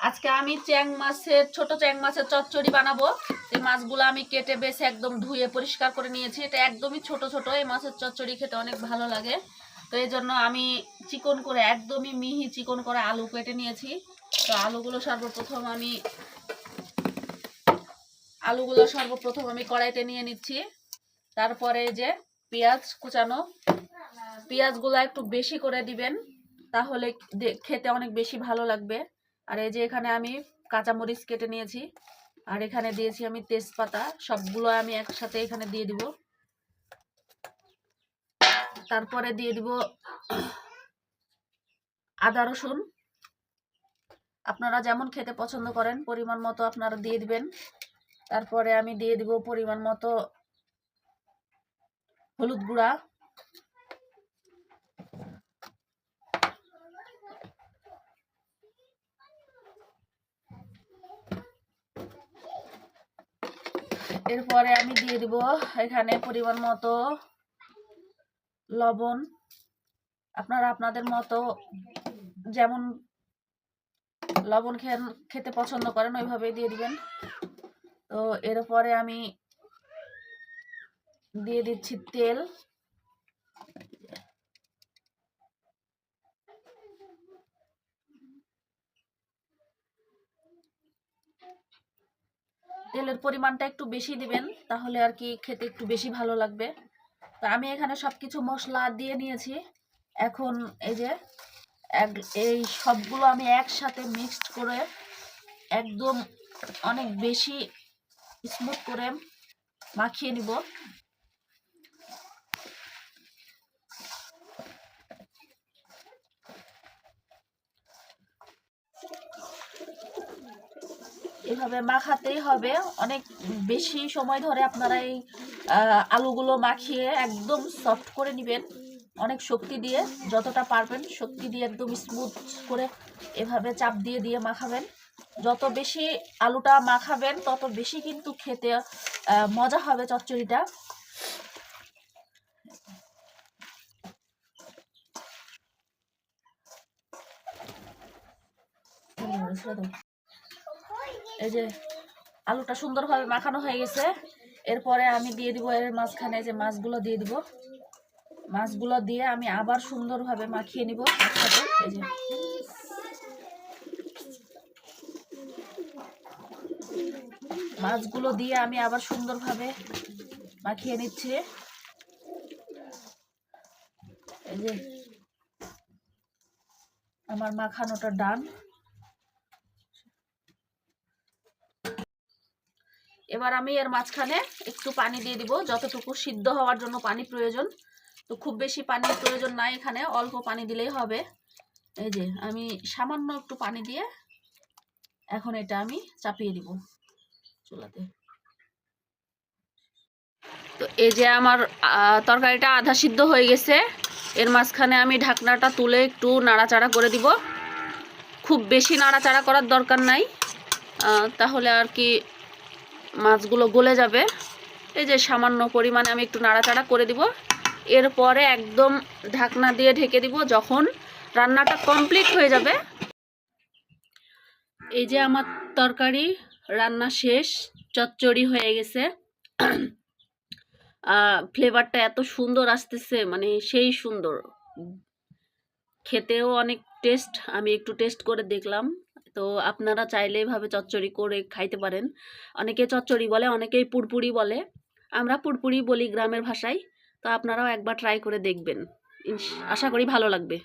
আজকে আমি চ্যাং মাছের, ছোট চ্যাং মাছের চচ্চড়ি বানাবো। এই মাছগুলো আমি কেটে বেছে একদম ধুয়ে পরিষ্কার করে নিয়েছি। এটা একদমই ছোট ছোট। এই মাছের চচ্চড়ি খেতে অনেক ভালো লাগে। তো এই জন্য আমি চিকন করে, একদমই মিহি চিকন করে আলু কেটে নিয়েছি। তো আলুগুলো সর্বপ্রথম আমি, আলুগুলো সর্বপ্রথম আমি কড়াইতে নিয়ে নিচ্ছি। তারপরে যে পেঁয়াজ কুচানো, পেঁয়াজগুলো একটু বেশি করে দিবেন, তাহলে খেতে অনেক বেশি ভালো লাগবে। আর এই যে এখানে আমি কাঁচামরিচ কেটে নিয়েছি। আর এখানে দিয়েছি আমি তেজপাতা। সবগুলো আমি একসাথে এখানে দিয়ে দিব। তারপরে দিয়ে দিব আদা রসুন। আপনারা যেমন খেতে পছন্দ করেন, পরিমাণ মতো আপনারা দিয়ে দিবেন। তারপরে আমি দিয়ে দিব পরিমাণ মতো হলুদ গুঁড়া। এরপরে আমি দিয়ে দিব এখানে পরিমাণ মতো লবণ। আপনারা আপনাদের মতো যেমন লবণ খেতে পছন্দ করেন, ওইভাবেই দিয়ে দিবেন। তো এরপরে আমি দিয়ে দিচ্ছি তেল। তেলের পরিমাণটা একটু বেশি দিবেন, তাহলে আর কি খেতে একটু বেশি ভালো লাগবে। তো আমি এখানে সব কিছু মশলা দিয়ে নিয়েছি। এখন এই যে এক- এই সবগুলো আমি একসাথে মিক্সড করে একদম অনেক বেশি স্মুথ করে মাখিয়ে নিব। এভাবে মাখাতেই হবে। অনেক বেশি সময় ধরে আপনারা এই আলুগুলো মাখিয়ে একদম সফট করে নেবেন। অনেক শক্তি দিয়ে, যতটা পারবেন শক্তি দিয়ে একদম স্মুথ করে এভাবে চাপ দিয়ে দিয়ে মাখাবেন। যত বেশি আলুটা মাখাবেন, তত বেশি কিন্তু খেতে মজা হবে চচ্চড়িটা। এই যে আলুটা সুন্দরভাবে মাখানো হয়ে গেছে। এরপরে আমি দিয়ে দিব এর মাঝখানে যে মাছগুলো দিয়ে দিব। মাছগুলো দিয়ে আমি আবার সুন্দরভাবে মাখিয়ে নিব এই যে মাছগুলো দিয়ে আমি আবার সুন্দরভাবে মাখিয়ে নিচ্ছি। এই যে আমার মাখানোটা ডান। এবার আমি এর মাঝখানে একটু পানি দিয়ে দিব, যতটুকু সিদ্ধ হওয়ার জন্য পানি প্রয়োজন। তো খুব বেশি পানির প্রয়োজন নাই এখানে, অল্প পানি দিলেই হবে। এই যে, আমি সামান্য একটু পানি দিয়ে এখন এটা আমি চাপিয়ে দিব চুলাতে। তো এই যে আমার তরকারিটা আধা সিদ্ধ হয়ে গেছে, এর মাঝখানে আমি ঢাকনাটা তুলে একটু নাড়াচাড়া করে দিব। খুব বেশি নাড়াচাড়া করার দরকার নাই। তাহলে আর কি মাছগুলো গলে যাবে। এই যে সামান্য পরিমাণে আমি একটু নাড়াচাড়া করে দিব। এরপরে একদম ঢাকনা দিয়ে ঢেকে দিব যখন রান্নাটা কমপ্লিট হয়ে যাবে। এই যে আমার তরকারি রান্না শেষ, চচ্চড়ি হয়ে গেছে। ফ্লেভারটা এত সুন্দর আসতেছে মানে সেই সুন্দর। খেতেও অনেক টেস্ট আমি একটু টেস্ট করে দেখলাম। তো আপনারা চাইলে এভাবে চচ্চড়ি করে খাইতে পারেন। অনেকে চচ্চড়ি বলে, অনেকেই পুরপুরি বলে। আমরা পুরপুরি বলি গ্রামের ভাষায়। তো আপনারাও একবার ট্রাই করে দেখবেন। আশা করি ভালো লাগবে।